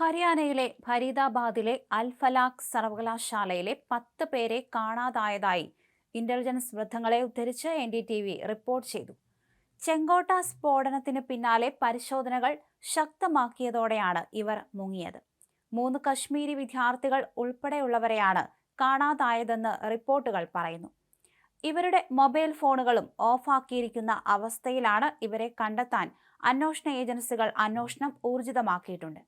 ഹരിയാനയിലെ ഫരീദാബാദിലെ അൽഫലാഖ് സർവകലാശാലയിലെ പത്ത് പേരെ കാണാതായതായി ഇന്റലിജൻസ് വൃദ്ധങ്ങളെ ഉദ്ധരിച്ച് N D T V report ചെയ്തു. ചെങ്കോട്ട സ്ഫോടനത്തിന് പിന്നാലെ പരിശോധനകൾ ശക്തമാക്കിയതോടെയാണ് ഇവർ മുങ്ങിയത്. മൂന്ന് കശ്മീരി വിദ്യാർത്ഥികൾ ഉൾപ്പെടെയുള്ളവരെയാണ് കാണാതായതെന്ന് റിപ്പോർട്ടുകൾ പറയുന്നു. ഇവരുടെ മൊബൈൽ ഫോണുകളും ഓഫാക്കിയിരിക്കുന്ന അവസ്ഥയിലാണ് ഇവരെ കണ്ടെത്താൻ അന്വേഷണ ഏജൻസികൾ അന്വേഷണം ഊർജിതമാക്കിയിട്ടുണ്ട്.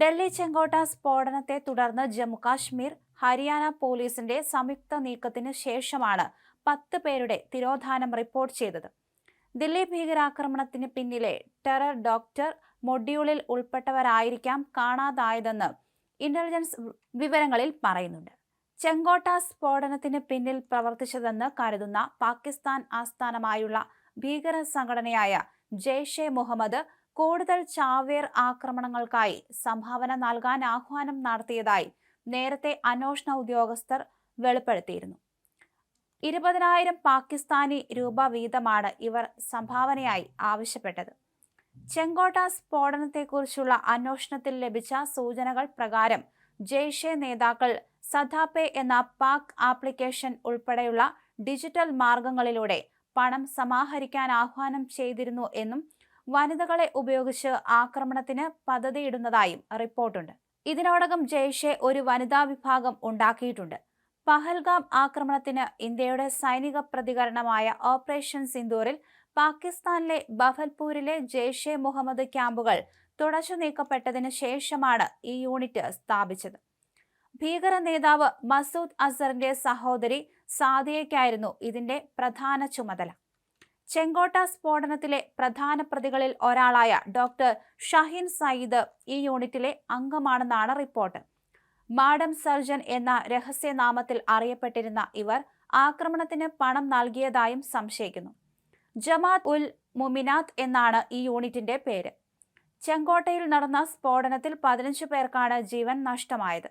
ഡൽഹി ചെങ്കോട്ട സ്ഫോടനത്തെ തുടർന്ന് ജമ്മുകാശ്മീർ ഹരിയാന പോലീസിന്റെ സംയുക്ത നീക്കത്തിന് ശേഷമാണ് പത്ത് പേരുടെ തിരോധാനം റിപ്പോർട്ട് ചെയ്തത്. ദില്ലി ഭീകരാക്രമണത്തിന് പിന്നിലെ ടെറർ ഡോക്ടർ മൊഡ്യൂളിൽ ഉൾപ്പെട്ടവരായിരിക്കാം കാണാതായതെന്ന് ഇന്റലിജൻസ് വിവരങ്ങളിൽ പറയുന്നുണ്ട്. ചെങ്കോട്ട സ്ഫോടനത്തിന് പിന്നിൽ പ്രവർത്തിച്ചതെന്ന് കരുതുന്ന പാകിസ്ഥാൻ ആസ്ഥാനമായുള്ള ഭീകര സംഘടനയായ ജെയ്ഷെ മുഹമ്മദ് കൂടുതൽ ചാവേർ ആക്രമണങ്ങൾക്കായി സംഭാവന നൽകാൻ ആഹ്വാനം നടത്തിയതായി നേരത്തെ അന്വേഷണ ഉദ്യോഗസ്ഥർ വെളിപ്പെടുത്തിയിരുന്നു. ഇരുപതിനായിരം പാകിസ്ഥാനി രൂപ വീതമാണ് ഇവർ സംഭാവനയായി ആവശ്യപ്പെട്ടത്. ചെങ്കോട്ട സ്ഫോടനത്തെക്കുറിച്ചുള്ള അന്വേഷണത്തിൽ ലഭിച്ച സൂചനകൾ പ്രകാരം ജെയ്ഷെ നേതാക്കൾ സദാപെ എന്ന പാക് ആപ്ലിക്കേഷൻ ഉൾപ്പെടെയുള്ള ഡിജിറ്റൽ മാർഗങ്ങളിലൂടെ പണം സമാഹരിക്കാൻ ആഹ്വാനം ചെയ്തിരുന്നു എന്നും വനിതകളെ ഉപയോഗിച്ച് ആക്രമണത്തിന് പദ്ധതിയിടുന്നതായും റിപ്പോർട്ടുണ്ട്. ഇതിനോടകം ജയ്ഷെ ഒരു വനിതാ വിഭാഗം ഉണ്ടാക്കിയിട്ടുണ്ട്. പഹൽഗാം ആക്രമണത്തിന് ഇന്ത്യയുടെ സൈനിക പ്രതികരണമായ ഓപ്പറേഷൻ സിന്ദൂറിൽ പാകിസ്ഥാനിലെ ബഫൽപൂരിലെ ജെയ്ഷെ മുഹമ്മദ് ക്യാമ്പുകൾ തുടച്ചു നീക്കപ്പെട്ടതിന് ശേഷമാണ് ഈ യൂണിറ്റ് സ്ഥാപിച്ചത്. ഭീകര നേതാവ് മസൂദ് അസറിന്റെ സഹോദരി സാദിയയ്ക്കായിരുന്നു ഇതിന്റെ പ്രധാന ചുമതല. ചെങ്കോട്ട സ്ഫോടനത്തിലെ പ്രധാന പ്രതികളിൽ ഒരാളായ ഡോക്ടർ ഷഹീൻ സയ്യിദ് ഈ യൂണിറ്റിലെ അംഗമാണെന്നാണ് റിപ്പോർട്ട്. മാഡം സർജൻ എന്ന രഹസ്യനാമത്തിൽ അറിയപ്പെട്ടിരുന്ന ഇവർ ആക്രമണത്തിന് പണം നൽകിയതായും സംശയിക്കുന്നു. ജമാത് ഉൽ മുമിനാത്ത് എന്നാണ് ഈ യൂണിറ്റിന്റെ പേര്. ചെങ്കോട്ടയിൽ നടന്ന സ്ഫോടനത്തിൽ പതിനഞ്ച് പേർക്കാണ് ജീവൻ നഷ്ടമായത്.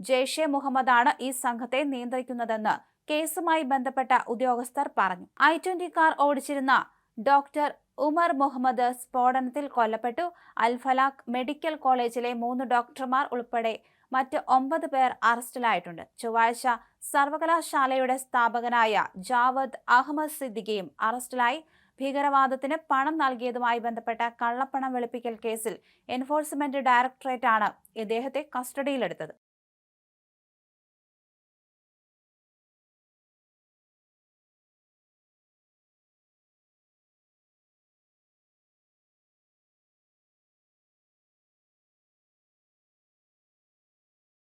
ജെയ്ഷെ മുഹമ്മദാണ് ഈ സംഘത്തെ നിയന്ത്രിക്കുന്നതെന്ന് കേസുമായി ബന്ധപ്പെട്ട ഉദ്യോഗസ്ഥർ പറഞ്ഞു. ഐ ട്വന്റി കാർ ഓടിച്ചിരുന്ന ഡോക്ടർ ഉമർ മുഹമ്മദ് സ്ഫോടനത്തിൽ കൊല്ലപ്പെട്ടു. അൽഫലാഖ് മെഡിക്കൽ കോളേജിലെ മൂന്ന് ഡോക്ടർമാർ ഉൾപ്പെടെ മറ്റ് ഒമ്പത് പേർ അറസ്റ്റിലായിട്ടുണ്ട്. ചൊവ്വാഴ്ച സർവകലാശാലയുടെ സ്ഥാപകനായ ജാവദ് അഹമ്മദ് സിദ്ദിഖിയും അറസ്റ്റിലായി. ഭീകരവാദത്തിന് പണം നൽകിയതുമായി ബന്ധപ്പെട്ട കള്ളപ്പണം വെളുപ്പിക്കൽ കേസിൽ എൻഫോഴ്സ്മെന്റ് ഡയറക്ടറേറ്റ് ആണ് ഇദ്ദേഹത്തെ കസ്റ്റഡിയിലെടുത്തത്.